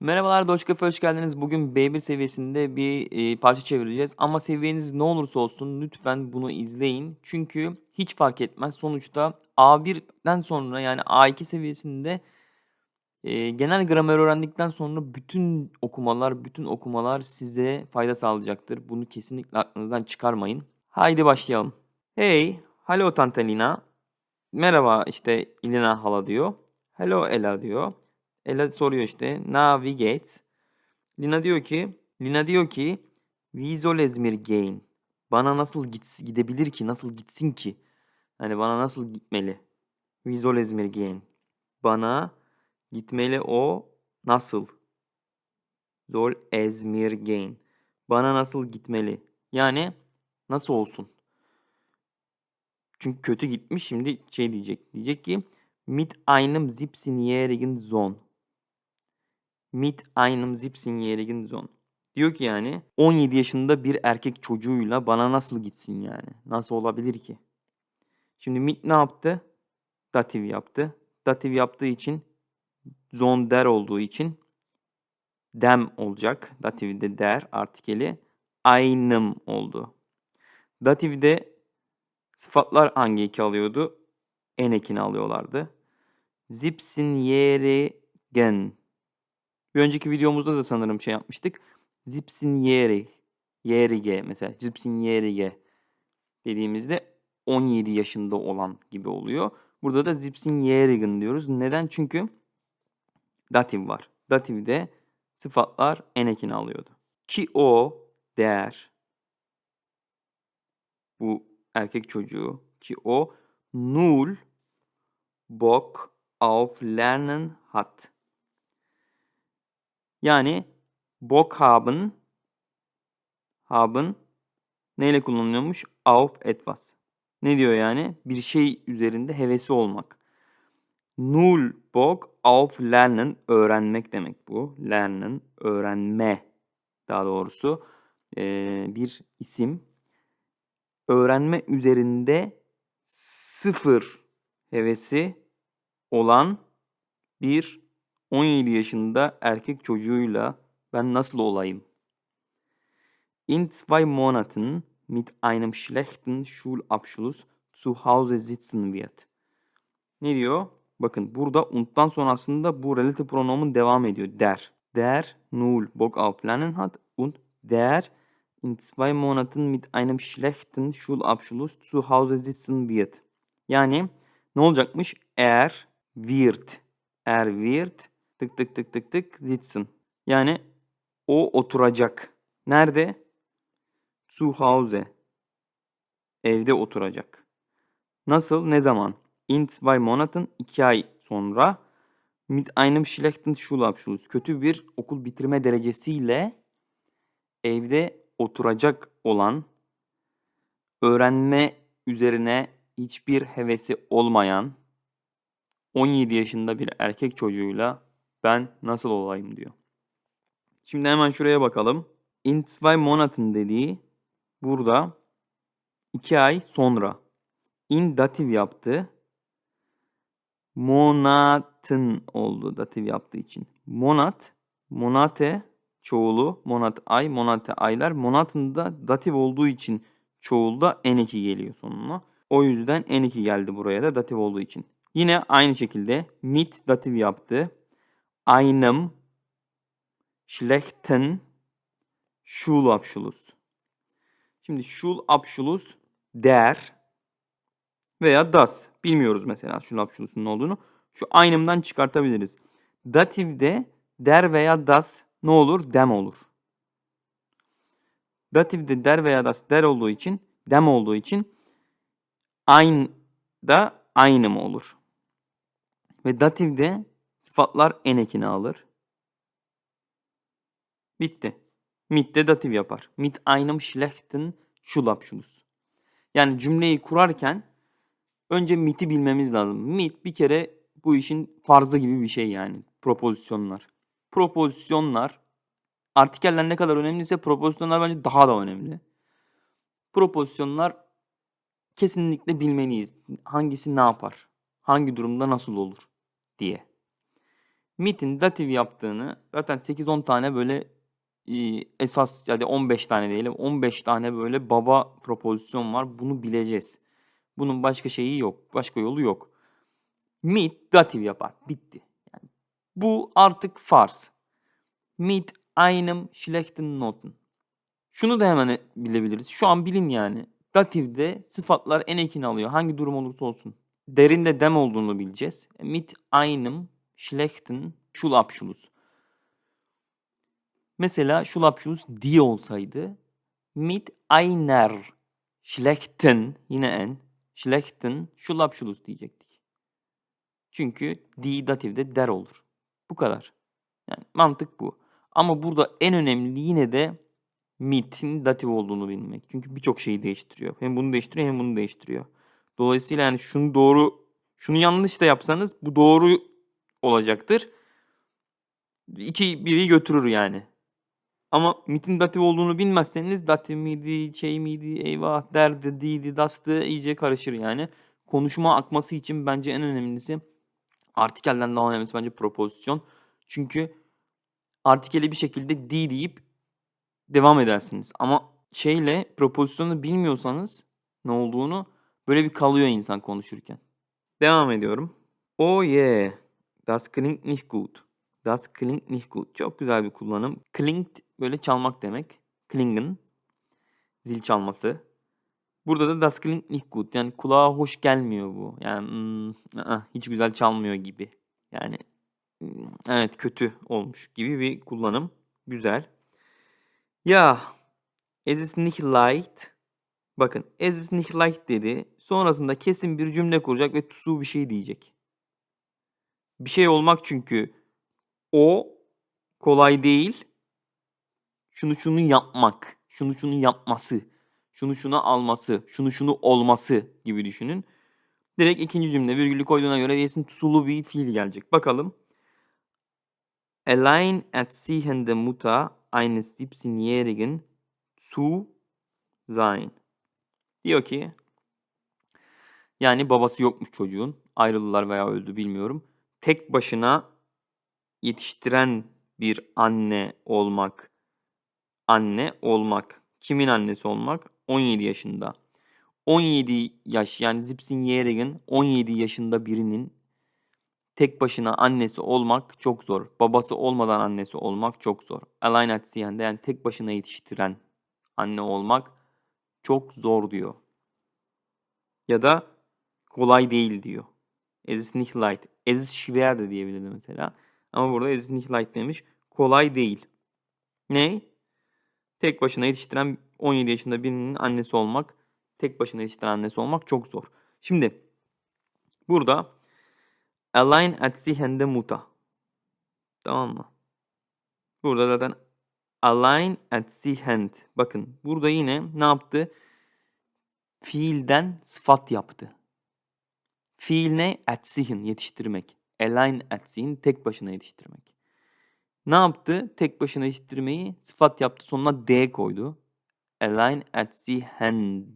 Merhabalar Doç Cafe hoş geldiniz. Bugün B1 seviyesinde bir e, parça çevireceğiz. Ama seviyeniz ne olursa olsun lütfen bunu izleyin. Çünkü hiç fark etmez. Sonuçta A1'den sonra yani A2 seviyesinde e, genel gramer öğrendikten sonra bütün okumalar, bütün okumalar size fayda sağlayacaktır. Bunu kesinlikle aklınızdan çıkarmayın. Haydi başlayalım. Hey, hello Tante Lina. Merhaba işte Lina hala diyor. Hello Ela diyor. Ela soruyor işte navigate. Lina diyor ki Lina diyor ki wie soll es mir gehen? Bana nasıl gits gidebilir ki? Nasıl gitsin ki? Hani bana nasıl gitmeli? Wie soll es mir gehen? Bana gitmeli o nasıl? Soll es mir gehen? Bana nasıl gitmeli? Yani nasıl olsun? Çünkü kötü gitmiş şimdi şey diyecek. Diyecek ki mit einem 17-jährigen Sohn. Mit einem 17-jährigen Sohn. Diyor ki yani 17 yaşında bir erkek çocuğuyla bana nasıl gitsin yani? Nasıl olabilir ki? Şimdi mit ne yaptı? Datif yaptı. Datif yaptığı için Sohn der olduğu için dem olacak. Datifde der artikeli. Einem oldu. Datifde sıfatlar hangi eki alıyordu? En ekini alıyorlardı. Zipsin yeri gen. Bir önceki videomuzda da sanırım şey yapmıştık. Zipsin yeri. Yerige mesela. Zipsin yerige dediğimizde 17 yaşında olan gibi oluyor. Burada da zipsin yerigen diyoruz. Neden? Çünkü datif var. Datifde sıfatlar en ekini alıyordu. Ki o değer bu erkek çocuğu ki o null Bock auf Lernen hat. Yani Bock haben haben neyle kullanılıyormuş? Auf etwas. Ne diyor yani? Bir şey üzerinde hevesi olmak. Null Bock auf Lernen öğrenmek demek bu. Lernen öğrenme daha doğrusu ee, bir isim. Öğrenme üzerinde sıfır hevesi olan bir 17 yaşında erkek çocuğuyla ben nasıl olayım? In zwei Monaten mit einem schlechten Schulabschluss zu Hause sitzen wird. Ne diyor? Bakın burada unt'tan sonra aslında bu relative pronomun devam ediyor. Der. Der null Bock Lernen hat und der in zwei Monaten mit einem schlechten Schulabschluss zu Hause sitzen wird. Yani ne olacakmış? Eğer wird. Eğer wird tık tık tık tık tık sitzen. Yani o oturacak. Nerede? Zu Hause. Evde oturacak. Nasıl? Ne zaman? In zwei Monaten iki ay sonra mit einem schlechten Schulabschluss. Kötü bir okul bitirme derecesiyle evde oturacak olan öğrenme üzerine hiçbir hevesi olmayan 17 yaşında bir erkek çocuğuyla ben nasıl olayım diyor. Şimdi hemen şuraya bakalım. In zwei Monaten dediği burada 2 ay sonra. In datif yaptı. Monaten oldu datif yaptığı için. Monat, monate çoğulu, monat ay, monate aylar. Monatın da datif olduğu için çoğulda n2 geliyor sonuna. O yüzden n2 geldi buraya da datif olduğu için. Yine aynı şekilde mit datif yaptı. Einem schlechten Schulabschluss. Şimdi Schulabschluss der veya das. Bilmiyoruz mesela Schulabschluss'un ne olduğunu. Şu aynımdan çıkartabiliriz. Datifde der veya das ne olur? Dem olur. Datifde der veya das der olduğu için, dem olduğu için ein da aynı mı olur? Ve datifde sıfatlar en ekini alır. Bitti. Mit de datif yapar. Mit einem schlechten Schulabschluss. Yani cümleyi kurarken önce mit'i bilmemiz lazım. Mit bir kere bu işin farzı gibi bir şey yani. Propozisyonlar. Propozisyonlar artikeller ne kadar önemliyse propozisyonlar bence daha da önemli. Propozisyonlar kesinlikle bilmeliyiz. Hangisi ne yapar? Hangi durumda nasıl olur diye. Mit'in datif yaptığını zaten 8-10 tane böyle e, esas yani 15 tane diyelim 15 tane böyle baba propozisyon var. Bunu bileceğiz. Bunun başka şeyi yok. Başka yolu yok. Mit datif yapar. Bitti. Yani bu artık farz. Mit einem schlechten Noten. Şunu da hemen bilebiliriz. Şu an bilin yani. Datifde sıfatlar en ekini alıyor. Hangi durum olursa olsun. Derinde dem olduğunu bileceğiz. Mit einem schlechten Schulabschluss. Mesela Schulabschluss die olsaydı mit einer schlechten yine en schlechten Schulabschluss diyecektik. Çünkü die datifde der olur. Bu kadar. Yani mantık bu. Ama burada en önemli yine de mit'in datif olduğunu bilmek. Çünkü birçok şeyi değiştiriyor. Hem bunu değiştiriyor hem bunu değiştiriyor. Dolayısıyla yani şunu doğru, şunu yanlış da yapsanız bu doğru olacaktır. İki biri götürür yani. Ama mitin datif olduğunu bilmezseniz datif miydi, şey miydi, eyvah derdi, diydi, dastı iyice karışır yani. Konuşma akması için bence en önemlisi artikelden daha önemlisi bence propozisyon. Çünkü artikeli bir şekilde di deyip devam edersiniz. Ama şeyle propozisyonu bilmiyorsanız ne olduğunu böyle bir kalıyor insan konuşurken. Devam ediyorum. Oh yeah. Das klingt nicht gut. Das klingt nicht gut. Çok güzel bir kullanım. Klingt böyle çalmak demek. Klingen. Zil çalması. Burada da das klingt nicht gut. Yani kulağa hoş gelmiyor bu. Yani hmm, ı-ı, hiç güzel çalmıyor gibi. Yani hmm, evet kötü olmuş gibi bir kullanım. Güzel. Ya es ist nicht leicht. Bakın es ist nicht leicht dedi. Sonrasında kesin bir cümle kuracak ve tusu bir şey diyecek. Bir şey olmak çünkü o kolay değil. Şunu şunu yapmak, şunu şunu yapması, şunu şunu alması, şunu şunu olması gibi düşünün. Direkt ikinci cümle virgülü koyduğuna göre yesin tusulu bir fiil gelecek. Bakalım. Allein erziehende Mutter eines 17-Jährigen zu sein. Diyor ki yani babası yokmuş çocuğun. Ayrıldılar veya öldü bilmiyorum. Tek başına yetiştiren bir anne olmak. Anne olmak. Kimin annesi olmak? 17 yaşında. 17 yaş yani Zipsin Yereg'in 17 yaşında birinin tek başına annesi olmak çok zor. Babası olmadan annesi olmak çok zor. Allein erziehende yani tek başına yetiştiren anne olmak çok zor diyor. Ya da kolay değil diyor. Es ist nicht leicht. Es ist schwer de diyebilirdi mesela. Ama burada es ist nicht leicht demiş. Kolay değil. Ne? Tek başına yetiştiren 17 yaşında birinin annesi olmak, tek başına yetiştiren annesi olmak çok zor. Şimdi burada allein erziehende Mutter. Tamam mı? Burada zaten allein erziehend. Bakın burada yine ne yaptı? Fiilden sıfat yaptı. Fiil ne? Erziehen, yetiştirmek. Allein erziehen, tek başına yetiştirmek. Ne yaptı? Tek başına yetiştirmeyi sıfat yaptı. Sonuna D koydu. Allein erziehend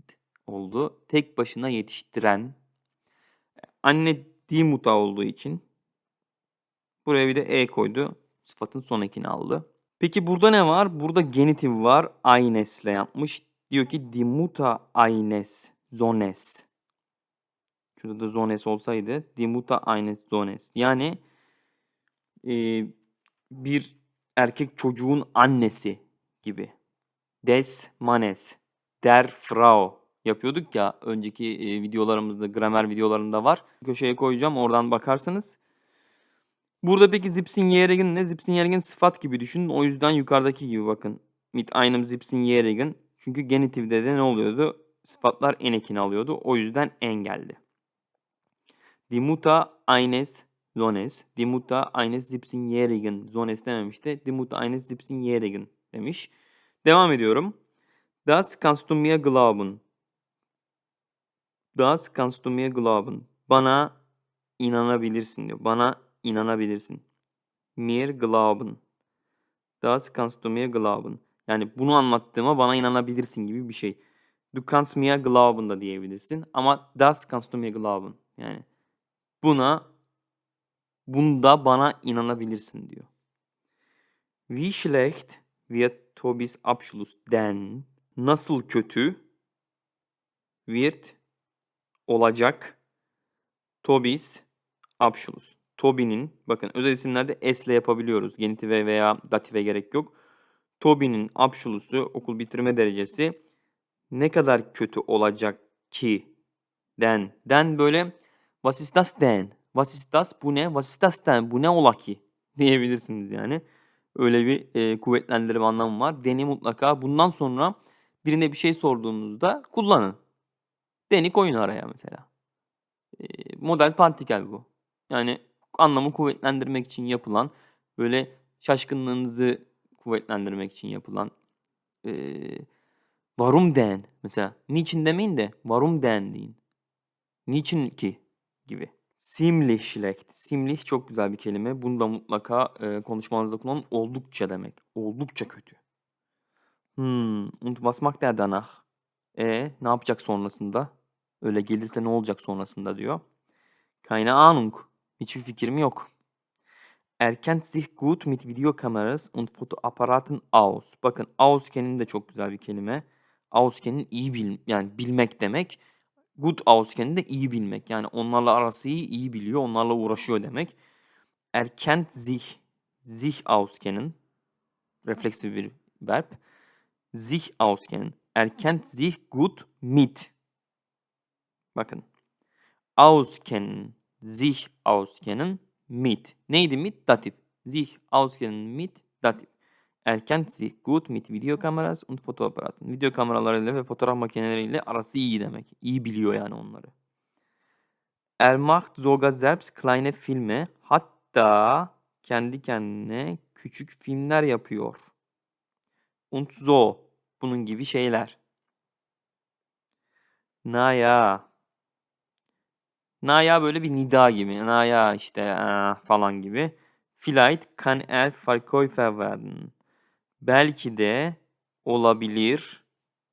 oldu. Tek başına yetiştiren. Anne die Mutter olduğu için buraya bir de E koydu. Sıfatın son ekini aldı. Peki burada ne var? Burada genitif var. Aynes'le yapmış. Diyor ki die Mutter eines Sohnes. Şurada da Zones olsaydı. Die Mutter eines Sohnes. Yani e, bir erkek çocuğun annesi gibi. Des Manes. Der Frau yapıyorduk ya önceki e, videolarımızda gramer videolarında var. Köşeye koyacağım oradan bakarsınız. Burada peki Zipsin Yeregen ne? Zipsin Yeregen sıfat gibi düşünün. O yüzden yukarıdaki gibi bakın. Mit einem Zipsin Yeregen. Çünkü genitifde de ne oluyordu? Sıfatlar en ekini alıyordu. O yüzden en geldi. Die Mutter eines Sohnes. Die Mutter eines 17-jährigen. Sohnes dememişti. Die Mutter eines 17-jährigen demiş. Devam ediyorum. Das kannst du mir glauben. Das kannst du mir glauben. Bana inanabilirsin diyor. Bana inanabilirsin. Mir glauben. Das kannst du mir glauben. Yani bunu anlattığıma bana inanabilirsin gibi bir şey. Du kannst mir glauben da diyebilirsin. Ama das kannst du mir glauben. Yani buna Bunda bana inanabilirsin diyor. Wie schlecht wird Tobis Abschluss denn? Nasıl kötü wird olacak Tobis Abschluss. Toby'nin bakın özel isimlerde s ile yapabiliyoruz. Genitive veya dative gerek yok. Toby'nin Abschluss'u okul bitirme derecesi ne kadar kötü olacak ki den. Den böyle was ist das denn? Was ist das? Bu ne? Was ist das denn? Bu ne ola ki? Diyebilirsiniz yani. Öyle bir e, kuvvetlendirme anlamı var. Deni mutlaka bundan sonra birine bir şey sorduğunuzda kullanın. Deni koyun araya mesela. E, model partikel bu. Yani anlamı kuvvetlendirmek için yapılan, böyle şaşkınlığınızı kuvvetlendirmek için yapılan e, varum den mesela. Niçin demeyin de varum den deyin. Niçin ki gibi. Ziemlich schlecht. Ziemlich çok güzel bir kelime. Bunu da mutlaka e, konuşmanızda kullanın. Oldukça demek. Oldukça kötü. Hmm. Und was macht der danach? E ne yapacak sonrasında? Öyle gelirse ne olacak sonrasında diyor. Keine Ahnung. Hiçbir fikrim yok. Er kennt sich gut mit Videokameras und Fotoapparaten aus. Bakın auskennen de çok güzel bir kelime. Auskennen iyi bil yani bilmek demek. Good auskennen de iyi bilmek. Yani onlarla arası iyi, biliyor, onlarla uğraşıyor demek. Er kennt sich, sich auskennen. Refleksif bir verb. Sich auskennen. Er kennt sich gut mit. Bakın. Auskennen, sich auskennen, mit. Neydi mit? Datif. Sich auskennen mit datif. Er kennt sich gut mit Videokameras und Fotoapparaten. Video kameralarıyla ve fotoğraf makineleriyle arası iyi demek. İyi biliyor yani onları. Er macht sogar selbst kleine Filme. Hatta kendi kendine küçük filmler yapıyor. Und so. Bunun gibi şeyler. Naja. Naja böyle bir nida gibi. Naja işte aa, falan gibi. Vielleicht kann er Verkäufer werden. Belki de olabilir.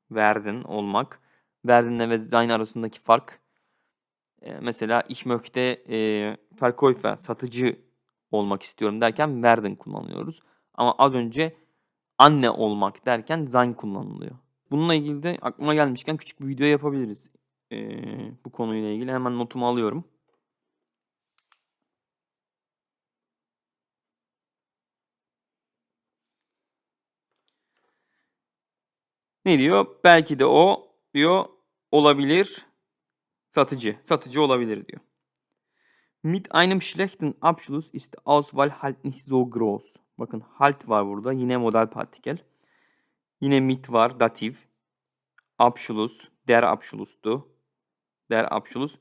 Werden olmak. Werden'le ve sein arasındaki fark. E, mesela ich möchte e, Verkäufer satıcı olmak istiyorum derken werden kullanıyoruz. Ama az önce anne olmak derken sein kullanılıyor. Bununla ilgili de aklıma gelmişken küçük bir video yapabiliriz. Ee, bu konuyla ilgili hemen notumu alıyorum. Ne diyor? Belki de o diyor olabilir satıcı. Satıcı olabilir diyor. Mit einem schlechten Abschluss ist Auswahl halt nicht so groß. Bakın halt var burada. Yine model partikel. Yine mit var. Datif. Abschluss. Der Abschlusstu. Der Abschluss.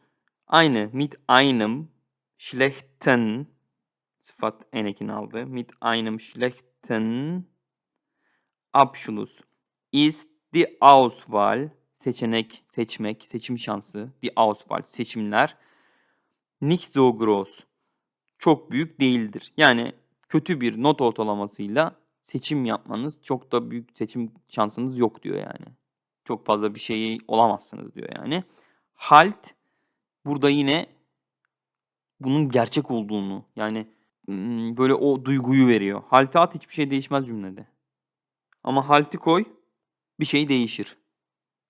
Aynı. Mit einem schlechten sıfat enekini aldı. Mit einem schlechten Abschluss ist die Auswahl seçenek, seçmek, seçim şansı, die Auswahl, seçimler nicht so groß. Çok büyük değildir. Yani kötü bir not ortalamasıyla seçim yapmanız çok da büyük seçim şansınız yok diyor yani. Çok fazla bir şey olamazsınız diyor yani. Halt burada yine bunun gerçek olduğunu yani böyle o duyguyu veriyor. Halti at hiçbir şey değişmez cümlede. Ama halti koy bir şey değişir.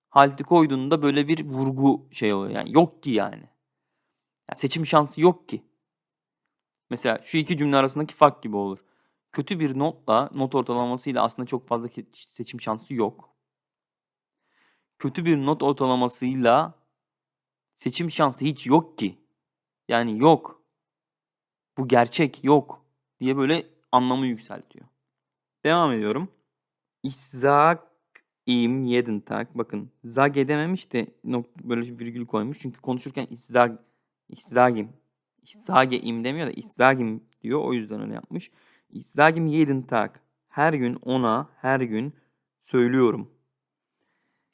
Halti koyduğunda böyle bir vurgu şey oluyor. Yani yok ki yani. yani seçim şansı yok ki. Mesela şu iki cümle arasındaki fark gibi olur. Kötü bir notla, not ortalamasıyla aslında çok fazla seçim şansı yok. Kötü bir not ortalamasıyla seçim şansı hiç yok ki. Yani yok. Bu gerçek yok diye böyle anlamı yükseltiyor. Devam ediyorum. Ich ihm jeden Tag. Bakın zag edememiş de böyle virgül koymuş. Çünkü konuşurken. Ich sage ihm demiyor da ihm diyor. O yüzden öyle yapmış. İhm jeden Tag. Her gün ona her gün söylüyorum.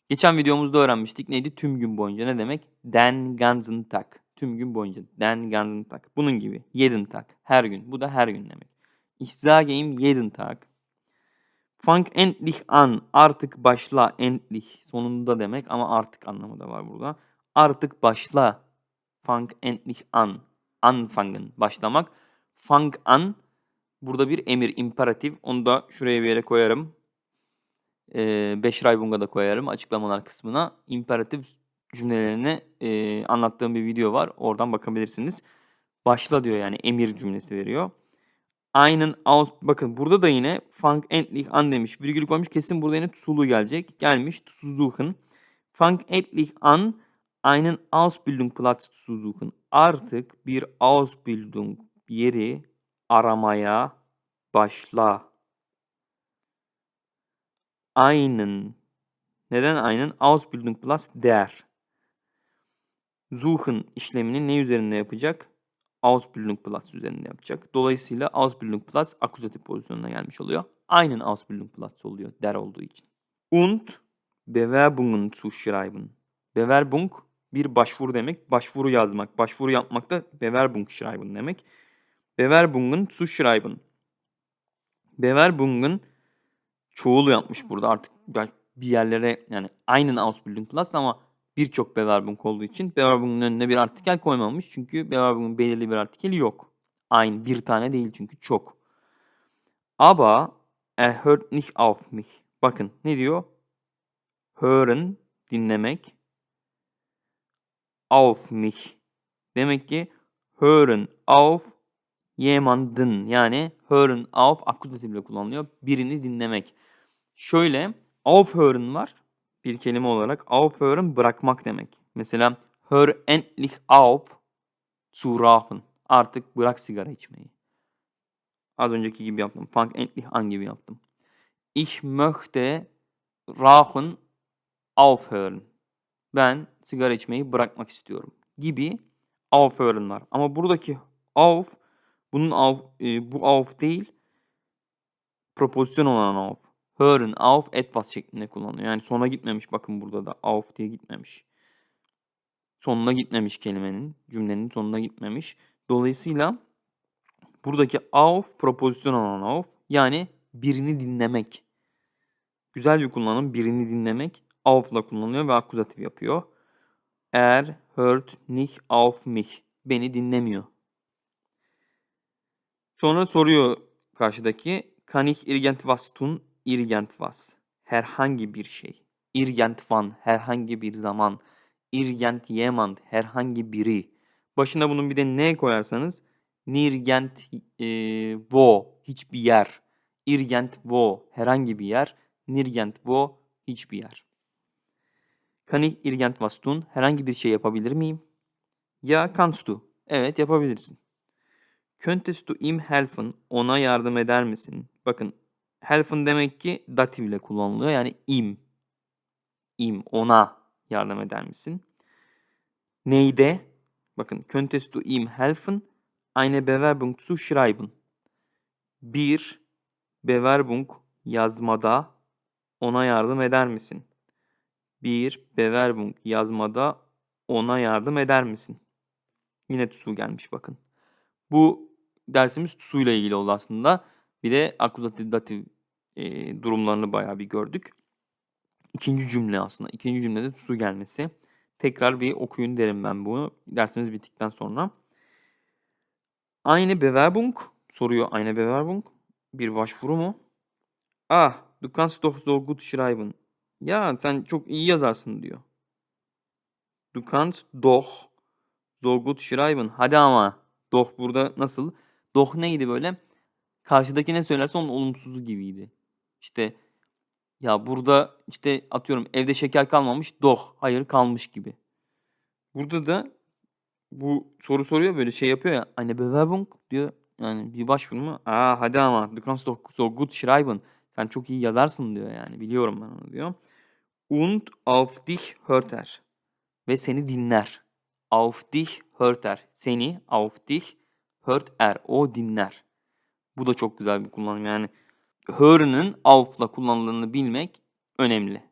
Geçen videomuzda öğrenmiştik. Neydi? Tüm gün boyunca. Ne demek? Den ganzen Tag. Tüm gün boyunca. Den ganzen Tag. Bunun gibi. Jeden Tag. Her gün. Bu da her gün demek. Ich sage ihm jeden Tag. Fang endlich an. Artık başla. Endlich. Sonunda demek ama artık anlamı da var burada. Artık başla. Fang endlich an. Anfangen. Başlamak. Fang an burada bir emir, imperatif. Onu da şuraya bir yere koyarım. Ee, Beşray da koyarım açıklamalar kısmına. İmperatif cümlelerini e, anlattığım bir video var. Oradan bakabilirsiniz. Başla diyor yani emir cümlesi veriyor. Aynen aus bakın burada da yine fang endlich an demiş. Virgül koymuş kesin burada yine sulu gelecek. Gelmiş zu suchen. Fang endlich an einen Ausbildungsplatz zu suchen. Artık bir Ausbildung yeri aramaya başla. Einen. Neden einen? Ausbildungsplatz der. Suchen işlemini ne üzerinde yapacak? Ausbildungsplatz üzerinde yapacak. Dolayısıyla Ausbildungsplatz akuzatif pozisyonuna gelmiş oluyor. Aynen Ausbildungsplatz oluyor der olduğu için. Und Bewerbungen zu schreiben. Bewerbung bir başvuru demek. Başvuru yazmak. Başvuru yapmak da Bewerbung schreiben demek. Bewerbungen zu schreiben. Bewerbungen çoğulu yapmış burada artık bir yerlere yani aynen Ausbildungsplatz ama birçok Bewerbung olduğu için Bewerbung'un önüne bir artikel koymamış. Çünkü Bewerbung'un belirli bir artikeli yok. Aynı bir tane değil çünkü çok. Aber er hört nicht auf mich. Bakın ne diyor? Hören dinlemek. Auf mich. Demek ki hören auf jemanden yani hören auf akuzatifle kullanılıyor. Birini dinlemek. Şöyle aufhören var bir kelime olarak. Aufhören bırakmak demek. Mesela hör endlich auf zu rauchen. Artık bırak sigara içmeyi. Az önceki gibi yaptım. Fang endlich an gibi yaptım. Ich möchte rauchen aufhören. Ben sigara içmeyi bırakmak istiyorum. Gibi aufhören var. Ama buradaki auf bunun auf, e, bu auf değil propozisyon olan auf hören auf etwas şeklinde kullanıyor. Yani sona gitmemiş bakın burada da auf diye gitmemiş. Sonuna gitmemiş kelimenin, cümlenin sonuna gitmemiş. Dolayısıyla buradaki auf propozisyon olan auf yani birini dinlemek. Güzel bir kullanım birini dinlemek auf'la kullanılıyor ve akuzatif yapıyor. Er hört nicht auf mich. Beni dinlemiyor. Sonra soruyor karşıdaki kann ich irgendwas tun? İrgendwas herhangi bir şey. Irgendwann herhangi bir zaman. Irgendjemand herhangi biri. Başına bunun bir de ne koyarsanız nirgent e, wo hiçbir yer. Irgent wo herhangi bir yer. Nirgent wo hiçbir yer. Kann ich irgendwas tun? Herhangi bir şey yapabilir miyim? Ya kannst du? Evet yapabilirsin. Könntest du ihm helfen? Ona yardım eder misin? Bakın helfen demek ki datif ile kullanılıyor. Yani im. im ona yardım eder misin? Neyde? Bakın könntest du ihm helfen eine Bewerbung zu schreiben. Bir Bewerbung yazmada ona yardım eder misin? Bir Bewerbung yazmada ona yardım eder misin? Yine TSU gelmiş bakın. Bu dersimiz TSU ile ilgili oldu aslında. Bir de akuzatif datif e, durumlarını bayağı bir gördük. İkinci cümle aslında. İkinci cümlede su gelmesi. Tekrar bir okuyun derim ben bunu dersimiz bittikten sonra. Aynı Bewerbung soruyor. Aynı Bewerbung bir başvuru mu? Ah, du kannst doch so gut schreiben. Ya sen çok iyi yazarsın diyor. Du kannst doch so gut schreiben. Hadi ama. Doch burada nasıl? Doch neydi böyle? Karşıdaki ne söylerse onun olumsuzu gibiydi. İşte ya burada işte atıyorum evde şeker kalmamış. Doh. Hayır kalmış gibi. Burada da bu soru soruyor böyle şey yapıyor ya. Eine Bewerbung diyor. Yani bir başvuru mu? Aa hadi ama. Du kannst doch so gut schreiben. Sen çok iyi yazarsın diyor yani. Biliyorum ben onu diyor. Und auf dich hört er. Ve seni dinler. Auf dich hört er. Seni auf dich hört er. O dinler. Bu da çok güzel bir kullanım yani hör'ünün auf'la kullanıldığını bilmek önemli.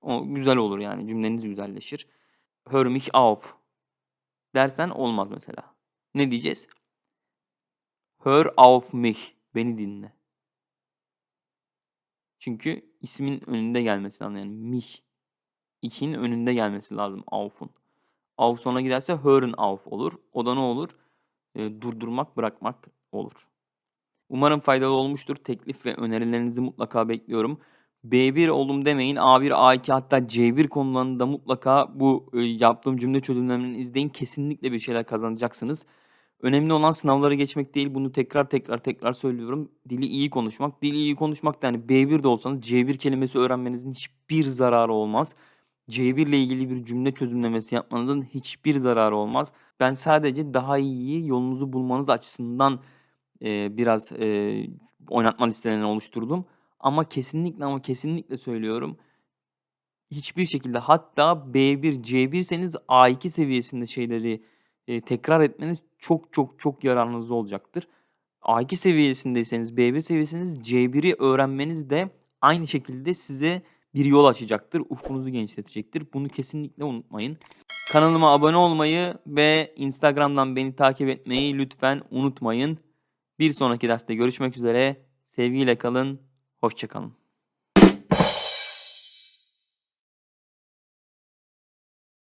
O güzel olur yani cümleniz güzelleşir. Hör mich auf dersen olmaz mesela. Ne diyeceğiz? Hör auf mich. Beni dinle. Çünkü ismin önünde gelmesi lazım. Yani mich. İkin önünde gelmesi lazım auf'un. Auf sona giderse hören auf olur. O da ne olur? E, durdurmak, bırakmak olur. Umarım faydalı olmuştur. Teklif ve önerilerinizi mutlaka bekliyorum. B1 oldum demeyin. A1, A2 hatta C1 konularında mutlaka bu e, yaptığım cümle çözümlerini izleyin. Kesinlikle bir şeyler kazanacaksınız. Önemli olan sınavları geçmek değil. Bunu tekrar tekrar tekrar söylüyorum. Dili iyi konuşmak. Dili iyi konuşmak da yani B1 de olsanız C1 kelimesi öğrenmenizin hiçbir zararı olmaz. C1 ile ilgili bir cümle çözümlemesi yapmanızın hiçbir zararı olmaz. Ben sadece daha iyi yolunuzu bulmanız açısından e, biraz e, oynatma listelerini oluşturdum. Ama kesinlikle ama kesinlikle söylüyorum. Hiçbir şekilde hatta B1, C1'seniz A2 seviyesinde şeyleri e, tekrar etmeniz çok çok çok yararınız olacaktır. A2 seviyesindeyseniz, B1 seviyesiniz C1'i öğrenmeniz de aynı şekilde size bir yol açacaktır. Ufkunuzu genişletecektir. Bunu kesinlikle unutmayın. Kanalıma abone olmayı ve Instagram'dan beni takip etmeyi lütfen unutmayın. Bir sonraki derste görüşmek üzere. Sevgiyle kalın. Hoşçakalın.